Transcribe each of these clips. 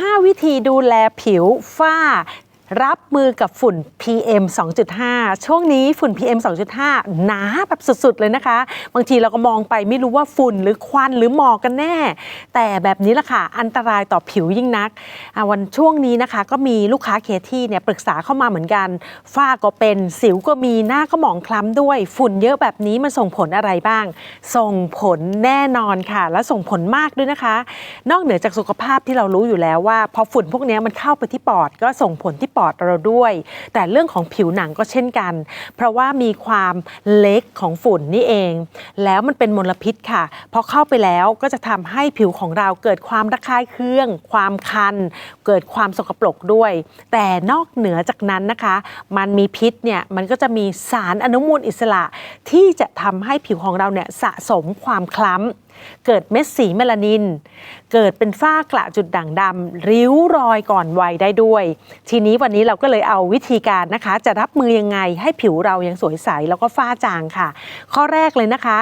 5 วิธีดูแลผิวฝ้า รับมือกับฝุ่น PM 2.5 ช่วงนี้ฝุ่น PM 2.5 หนาแบบสุดๆ เลยนะคะ บางทีเราก็มองไปไม่รู้ว่าฝุ่นหรือควันหรือหมอกกันแน่ แต่แบบนี้ละค่ะ อันตรายต่อผิวยิ่งนักอ่าวันช่วงนี้นะคะ ก็มีลูกค้าเคที่เนี่ยปรึกษาเข้ามาเหมือนกัน ฝ้าก็เป็นสิวก็มีหน้าก็หมองคล้ำด้วย ฝุ่นเยอะแบบนี้มันส่งผลอะไรบ้าง ส่งผลแน่นอนค่ะ และส่งผลมากด้วยนะคะ นอกเหนือจากสุขภาพที่เรารู้อยู่แล้วว่าพอฝุ่นพวกนี้มันเข้าไปที่ปอดก็ส่งผลที่ปอดเราด้วย แต่เรื่องของผิวหนังก็เช่นกัน เพราะว่ามีความเล็กของฝุ่นนี่เอง แล้วมันเป็นมลพิษค่ะพอเข้าไปแล้วก็จะทำให้ผิวของเราเกิดความระคายเคือง ความคัน เกิดความสกปรกด้วย แต่นอกเหนือจากนั้นนะคะ มันมีพิษเนี่ยมันก็จะมีสารอนุมูลอิสระที่จะทำให้ผิวของเราเนี่ยสะสมความคล้ำเกิดเม็ดสีเมลานิน เกิดเป็นฝ้ากระจุดด่างดำริ้วรอยก่อนวัยได้ด้วย ทีนี้วันนี้เราก็เลยเอาวิธีการนะคะ จะรับมือยังไงให้ผิวเรายังสวยใสแล้วก็ฝ้าจางค่ะ ข้อแรกเลยนะคะ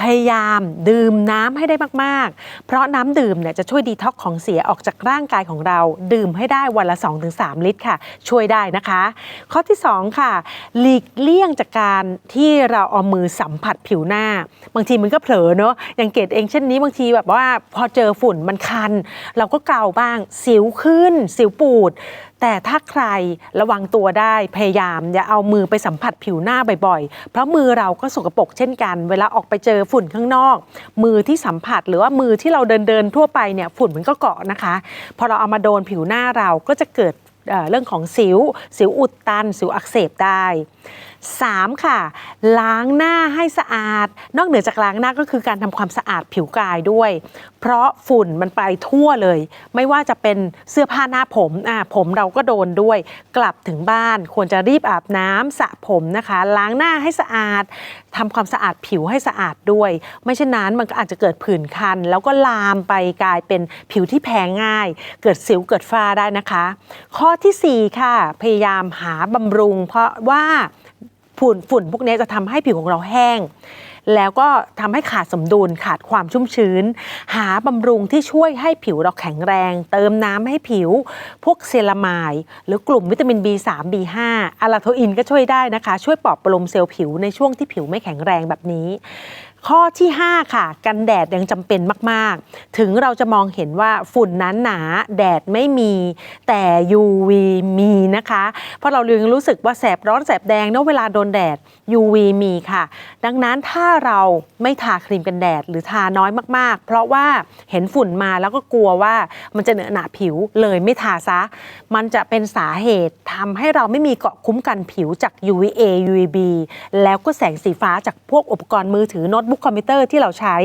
พยายามดื่มน้ำให้ได้มากๆ เพราะน้ำดื่มเนี่ยจะช่วยดีท็อกของเสียออกจากร่างกายของเรา ดื่มให้ได้วันละ 2-3 ลิตรค่ะ ช่วยได้นะคะ ข้อที่ 2 ค่ะ หลีกเลี่ยงจากการที่เราเอามือสัมผัสผิวหน้า บางทีมันก็เผลอเนอะอย่างเกดเองเช่นนี้บางทีแบบว่าพอเจอฝุ่นมันคัน เราก็เกาบ้างสิวขึ้น สิวปูด แต่ถ้าใครระวังตัวได้พยายาม อย่าเอามือไปสัมผัสผิวหน้าบ่อยๆ เพราะมือเราก็สกปรกเช่นกัน เวลาออกไปเจอฝุ่นข้างนอก มือที่สัมผัสหรือว่ามือที่เราเดินเดินๆทั่วไปเนี่ยฝุ่นมันก็เกาะนะคะ พอเราเอามาโดนผิวหน้าเราก็จะเกิดเรื่องของสิว สิวอุดตัน สิวอักเสบได้ 3. ค่ะ ล้างหน้าให้สะอาด นอกเหนือจากล้างหน้าก็คือการทำความสะอาดผิวกายด้วย เพราะฝุ่นมันไปทั่วเลย ไม่ว่าจะเป็นเสื้อผ้าหน้าผมอ่าผมเราก็โดนด้วย กลับถึงบ้านควรจะรีบอาบน้ำสระผมนะคะ ล้างหน้าให้สะอาดทำความสะอาดผิวให้สะอาดด้วย ไม่เช่นนั้นมันก็อาจจะเกิดผื่นคัน แล้วก็ลามไปกลายเป็นผิวที่แพ้ง่าย เกิดสิวเกิดฝ้าได้นะคะ ข้อทีสี่4 ค่ะ พยายามหาบำรุง เพราะว่า ฝุ่นฝุ่นพวกนี้จะทำให้ผิวของเราแห้ง แล้วก็ทำให้ขาดสมดุลขาดความชุ่มชื้น หาบำรุงที่ช่วยให้ผิวเราแข็งแรง เติมน้ำให้ผิว พวกเซรามายหรือกลุ่มวิตามิน B3 B5 อะลาโทอินก็ช่วยได้นะคะ ช่วยปลอบประโลมเซลล์ผิวในช่วงที่ผิวไม่แข็งแรงแบบนี้ ข้อที่ 5 ค่ะ กันแดดยังจำเป็นมาก ๆ ถึงเราจะมองเห็นว่าฝุ่นนั้นหนาแดดไม่มีแต่ UV มีนะคะ เพราะเรายังรู้สึกว่าแสบร้อนแสบแดงเนอะเวลาโดนแดด UV มีค่ะ ดังนั้นถ้าเราไม่ทาครีมกันแดดหรือทาน้อยมาก ๆ เพราะว่าเห็นฝุ่นมาแล้วก็กลัวว่ามันจะเหนอะหนาผิวเลยไม่ทาซะ มันจะเป็นสาเหตุทำให้เราไม่มีเกาะคุ้มกันผิวจาก UVA UVB แล้วก็แสงสีฟ้าจากพวกอุปกรณ์มือถือโน้ตบุ๊กคอมพิวเตอร์ที่เราใช้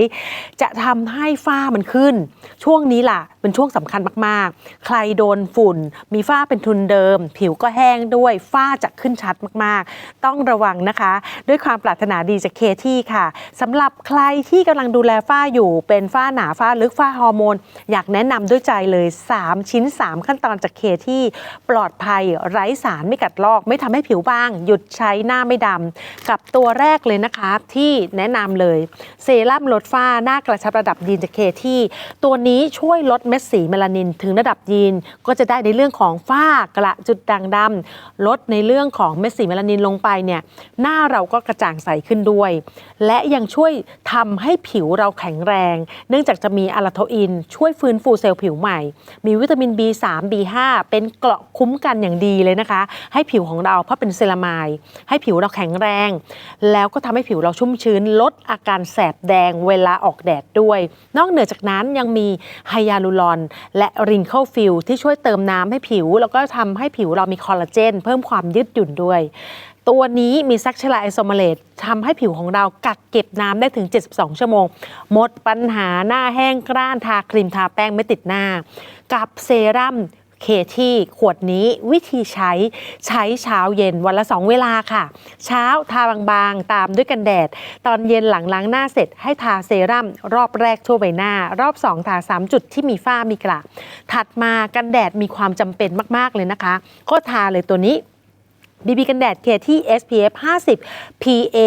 จะทำให้ฝ้ามันขึ้น ช่วงนี้ล่ะ เป็นช่วงสำคัญมากๆ ใครโดนฝุ่น มีฝ้าเป็นทุนเดิม ผิวก็แห้งด้วยฝ้าจะขึ้นชัดมากๆ ต้องระวังนะคะ ด้วยความปรารถนาดีจากเคที่ค่ะสำหรับใครที่กำลังดูแลฝ้าอยู่เป็นฝ้าหนาฝ้าลึกฝ้าฮอร์โมน อยากแนะนำด้วยใจเลย 3 ชิ้น 3 ขั้นตอนจากเคที่ปลอดภัยไร้สารไม่กัดลอก ไม่ทำให้ผิวบาง หยุดใช้หน้าไม่ดำกับตัวแรกเลยนะคะ ที่แนะนำเลยเซรั่มลดฝ้าหน้ากระชับระดับยีนจากเคที่ตัวนี้ช่วยลดเม็ดสีเมลานินถึงระดับยีน ก็จะได้ในเรื่องของฝ้ากระจุดด่างดำลดในเรื่องของเม็ดสีเมลานินลงไปเนี่ยหน้าเราก็กระจ่างใสขึ้นด้วย และยังช่วยทำให้ผิวเราแข็งแรง เนื่องจากจะมีอะลาโทอิน ช่วยฟื้นฟูเซลล์ผิวใหม่ มีวิตามิน B3 B5 เป็นเกราะคุ้มกันอย่างดีเลยนะคะ ให้ผิวของเราเพราะเป็นเซรามาย ให้ผิวเราแข็งแรง แล้วก็ทำให้ผิวเราชุ่มชื้นลดอาการแสบแดงเวลาออกแดดด้วย นอกเหนือจากนั้นยังมีไฮยาลูรอน และริงเคิลฟิลที่ช่วยเติมน้ำให้ผิว แล้วก็ทำให้ผิวเรามีคอลลาเจน เพิ่มความยืดหยุ่นด้วยตัวนี้มีซักชลาไอโซมาเลตทำให้ผิวของเรากักเก็บน้ำได้ถึง 72 ชั่วโมง หมดปัญหาหน้าแห้งกร้านทาครีมทาแป้งไม่ติดหน้า กับเซรั่ม เคที่ขวดนี้วิธีใช้ใช้เช้าเย็นวันละ 2 เวลาค่ะ เช้าทาบางๆ ตามด้วยกันแดด ตอนเย็นหลังล้างหน้าเสร็จให้ทาเซรั่มรอบแรกทั่วใบหน้า รอบ 2 ทา 3 จุดที่มีฝ้ามีกระถัดมากันแดดมีความจำเป็นมากๆเลยนะคะ ก็ทาเลยตัวนี้ BB กันแดดเคที่ SPF 50 PA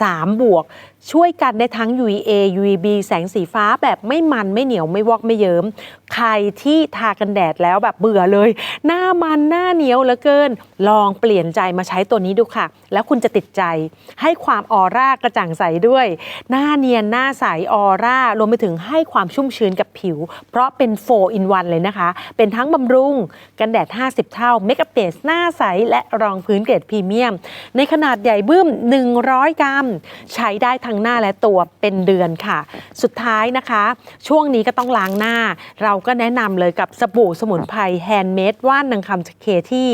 3บวก ช่วยกันได้ทั้ง UVA UVB แสงสีฟ้าแบบไม่มันไม่เหนียวไม่วอกไม่เยิ้ม ใครที่ทากันแดดแล้วแบบเบื่อเลย หน้ามันหน้าเหนียวเหลือเกิน ลองเปลี่ยนใจมาใช้ตัวนี้ดูค่ะ แล้วคุณจะติดใจ ให้ความออร่ากระจ่างใสด้วย หน้าเนียนหน้าใสออร่ารวมไปถึงให้ความชุ่มชื้นกับผิว เพราะเป็น4 in 1เลยนะคะ เป็นทั้งบำรุงกันแดด 50 เท่าเมคอัพเบสหน้าใสและรองพื้นเกรดพรีเมียม ในขนาดใหญ่บึ้ม 100 กรัม ใช้ได้ทั้งหน้าและตัวเป็นเดือนค่ะ สุดท้ายนะคะ ช่วงนี้ก็ต้องล้างหน้า เราก็แนะนำเลยกับสบู่สมุนไพรแฮนด์เมดว่านนางคำเคที่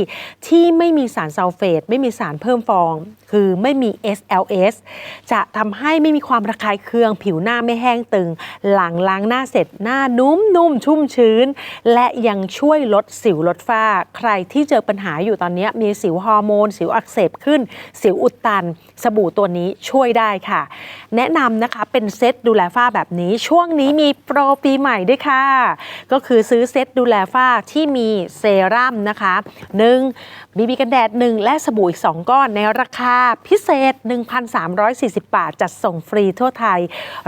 ที่ไม่มีสารซัลเฟต ไม่มีสารเพิ่มฟอง คือไม่มี SLS จะทำให้ไม่มีความระคายเคืองผิวหน้าไม่แห้งตึง หลังล้างหน้าเสร็จหน้านุ่มนุ่มชุ่มชื้น และยังช่วยลดสิวลดฝ้า ใครที่เจอปัญหาอยู่ตอนนี้มีสิวฮอร์โมน สิวอักเสบขึ้น สิวอุดตัน สบู่ตัวนี้ช่วยได้ค่ะ แนะนำนะคะเป็นเซตดูแลฝ้าแบบนี้ ช่วงนี้มีโปรปีใหม่ด้วยค่ะ ก็คือซื้อเซตดูแลฝ้าที่มีเซรั่มนะคะ 1 บีบีกันแดด 1 และสบู่อีก 2 ก้อนในราคาพิเศษ 1,340 บาท จัดส่งฟรีทั่วไทย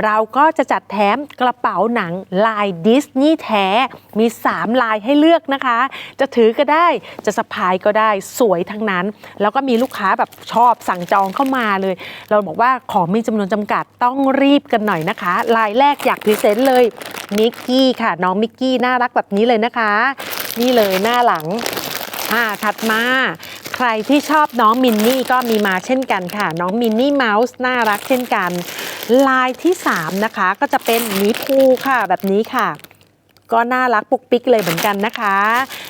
เราก็จะจัดแถมกระเป๋าหนังลายดิสนีย์แท้ มี 3 ลายให้เลือกนะคะ จะถือก็ได้จะสะพายก็ได้สวยทั้งนั้น แล้วก็มีลูกค้าแบบชอบสั่งจองเข้ามาเลย เราบอกว่าของมีจำนวนจำกัดต้องรีบกันหน่อยนะคะ ลายแรกอยากพรีเซนต์เลยมิกกี้ค่ะ น้องมิกกี้น่ารักแบบนี้เลยนะคะ นี่เลยหน้าหลังอ่าถัดมา รที่ชอบน้องมินนี่ก็มีมาเช่นกันค่ะ น้องมินนี่เมาส์น่ารักเช่นกัน ลายที่ 3 นะคะ ก็จะเป็นหมีภูค่ะแบบนี้ค่ะ ก็น่ารักปุกปิกเลยเหมือนกันนะคะ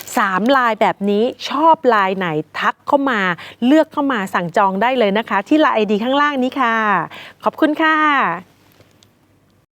3ลายแบบนี้ชอบลายไหนทักเข้ามาเลือกเข้ามาสั่งจองได้เลยนะคะ ที่ไลน์ไอดีข้างล่างนี้ค่ะ ขอบคุณค่ะ